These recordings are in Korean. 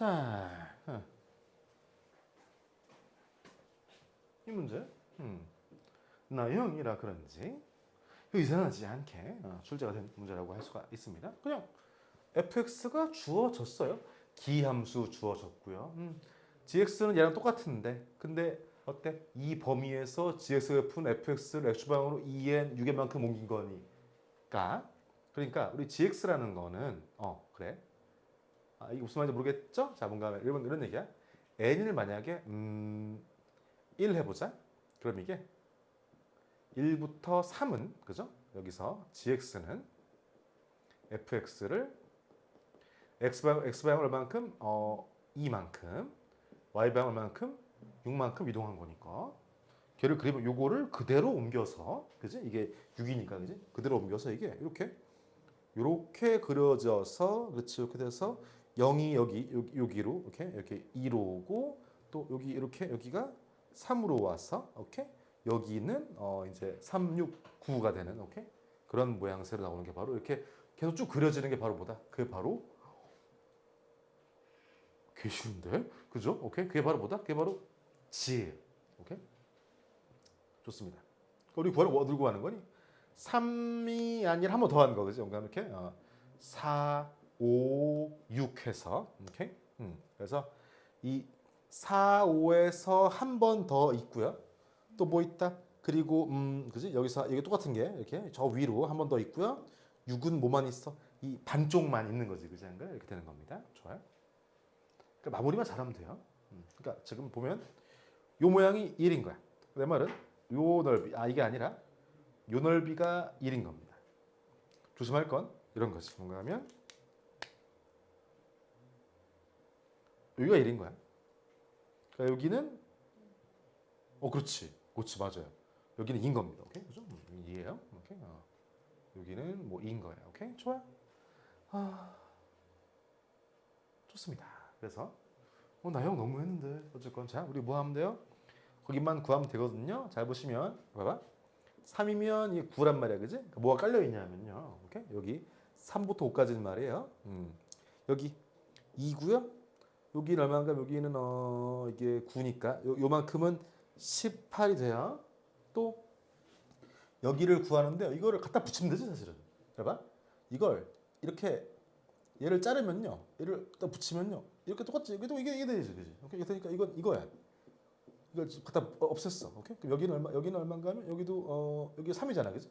자, 어. 이 문제, 음. 나형이라 그런지 이상하지 않게 어, 출제가 된 문제라고 할 수가 있습니다. 그냥 fx가 주어졌어요. 기함수 주어졌고요. 음. gx는 얘랑 똑같은데, 근데 어때? 이 범위에서 gx가 푼 fx를 x방으로 2n 6n만큼 옮긴 거니까. 그러니까 우리 gx라는 거는 어 그래. 아, 이게 무슨 말인지 모르겠죠? 자, 뭔가 이런 이런 얘기야. n을 만약에 음, 1 해보자. 그럼 이게 1부터 3은 그죠? 여기서 gx는 fx를 x방 x방울 얼만큼 어 2만큼 y방 얼만큼 6만큼 이동한 거니까 걔를 그리면 요거를 그대로 옮겨서 그지? 이게 6이니까 그지? 그대로 옮겨서 이게 이렇게 이렇게 그려져서 그렇지 이렇게 돼서 0이 여기 여기 여기 로 이렇게 이렇게 2로 오고 또 여기 이렇게 여기가 3으로 와서 오케이 여기는 어 이제 3, 6, 9가 되는 오케이 그런 모양새로 나오는 게 바로 이렇게 계속 쭉 그려지는 게 바로 뭐다? 그게 바로 개 쉬운데 그죠? 오케이 그게 바로 뭐다? 그게 바로 지 오케이 좋습니다. 우리 구하는 뭐 들고 하는 거니? 3이 아니라 한 번 더 하는 거 그죠? 뭔가 이렇게 어, 4, 5, 6 해서 오케이 음, 그래서 이 4, 5에서 한 번 더 있고요. 또 뭐 있다? 그리고 음, 그지? 여기서 이게 똑같은 게 이렇게 저 위로 한 번 더 있고요. 6은 뭐만 있어? 이 반쪽만 있는 거지, 그지? 안 그래? 이렇게 되는 겁니다. 좋아요. 그러니까 마무리만 잘하면 돼요. 음, 그러니까 지금 보면 요 모양이 1인 거야. 내 말은 요 넓이, 아 이게 아니라 요 넓이가 1인 겁니다. 조심할 건 이런 거지. 뭔가 하면 여기가 1인 거야. 그러니까 여기는 어 그렇지, 그렇지 맞아요. 여기는 2인 겁니다. 오케이, 그죠? 음, 이해요? 오케이. 어. 여기는 뭐 2인 거예요. 오케이, 좋아요. 아, 좋습니다. 그래서 어, 나형 너무 했는데 어쨌건 자 우리 뭐 하면 돼요? 거기만 구하면 되거든요. 잘 보시면 봐봐. 3이면 이게 9란 말이야, 그지? 그러니까 뭐가 깔려 있냐면요. 오케이? 여기 3부터 5까지는 말이에요. 음. 여기 2고요. 여기는 얼마인가? 여기는 어 이게 9니까 요, 요만큼은 18이 돼요. 또 여기를 구하는데 이거를 갖다 붙이면 되죠, 사실은. 봐봐. 이걸 이렇게 얘를 자르면요. 얘를 또 붙이면요. 이렇게. 여기도 이게 이게 되지, 그지? 오케이. 그러니까 이건 이거야. 이걸 갖다 없앴어. 오케이? 그럼 여기는 얼마 여기는 얼마인가 하면 여기도 어 여기 3이잖아. 그지?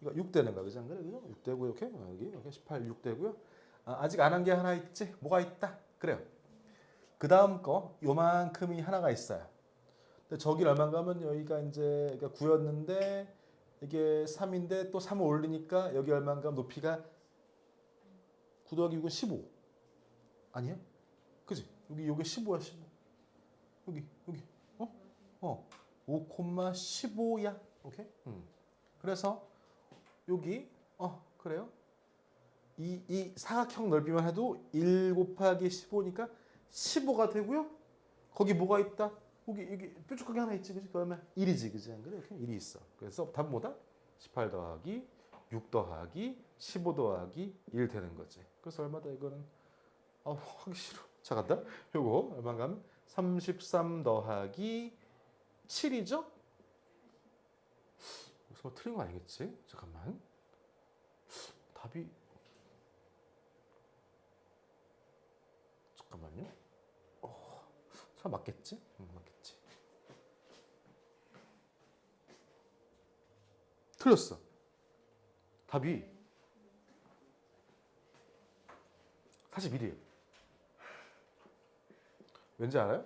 이거 6 되는 거야. 그지? 안 그래? 그죠? 6 되고 이렇게 어, 여기 여기 18 6 되고요. 아, 아직 안 한 게 하나 있지? 뭐가 있다? 그래요. 그 다음 거 요만큼이 하나가 있어요. 근데 저기 얼마인가 하면 여기가 이제 그러니까 9였는데 이게 3인데 또 3을 올리니까 여기 얼마인가 하면 높이가 9 더하기 6은 15. 아니야? 그지? 여기 요게 15야 15. 여기 여기 어? 어. 5,15야. 오케이? 음. 그래서 여기 어 그래요? 이, 이 사각형 넓이만 해도 1 곱하기 15니까 15가 되고요. 거기 뭐가 있다? 여기 여기 뾰족하게 하나 있지, 그지? 그러면 1이지, 그지? 안 그래? 이렇게 1이 있어. 그래서 답은 뭐다? 18 더하기 6 더하기 15 더하기 1 되는 거지. 그래서 얼마다 이거는? 아 하기 싫어. 자 간다. 요거 얼마인가 하면 33 더하기 7이죠? 여기서 뭐 틀린 거 아니겠지? 잠깐만. 답이 잠깐만요. 어, 잘 맞겠지? 응, 맞겠지. 틀렸어. 답이 41이에요. 왠지 알아요?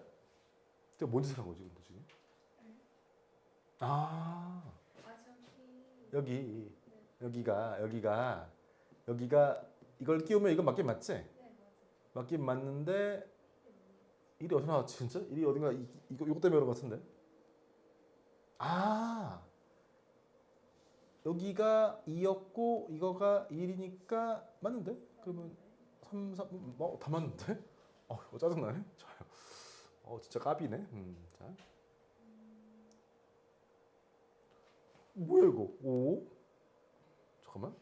내가 뭔 짓을 한 거지, 근데 지금? 아, 아 여기, 여기가, 여기가, 여기가 이걸 끼우면 이건 맞긴 맞지? 네. 맞긴 맞는데 일이 어디서 나왔지 진짜? 일이 어딘가 이, 이거 이거 때문에 그런 것 같은데. 아 여기가 2였고 이거가 1이니까 맞는데? 그러면 3, 3, 어, 다 맞는데? 어, 이거 짜증나네. 자요. 어, 진짜 까비네. 음, 자. 뭐야 이거? 5? 잠깐만.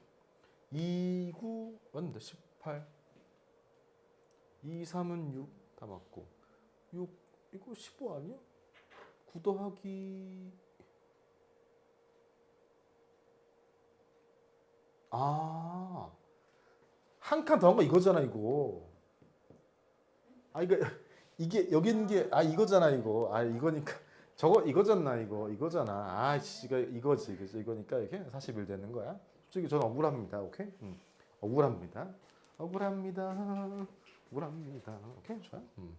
2, 9 맞는데? 18. 2, 3은 6 다 맞고 6 이거 15 아니야? 9 더하기 아, 한 칸 더한 거 이거잖아 이거. 아 이거 이게 여기 있는 게 아 이거잖아 이거. 아 이거니까 저거 이거잖아 이거 이거잖아. 아 씨 이거 이거지 그죠 이거니까 이게 41 되는 거야. 솔직히 저는 억울합니다. 오케이? 음. 억울합니다. 억울합니다. 억울합니다. 오케이 좋아. 음.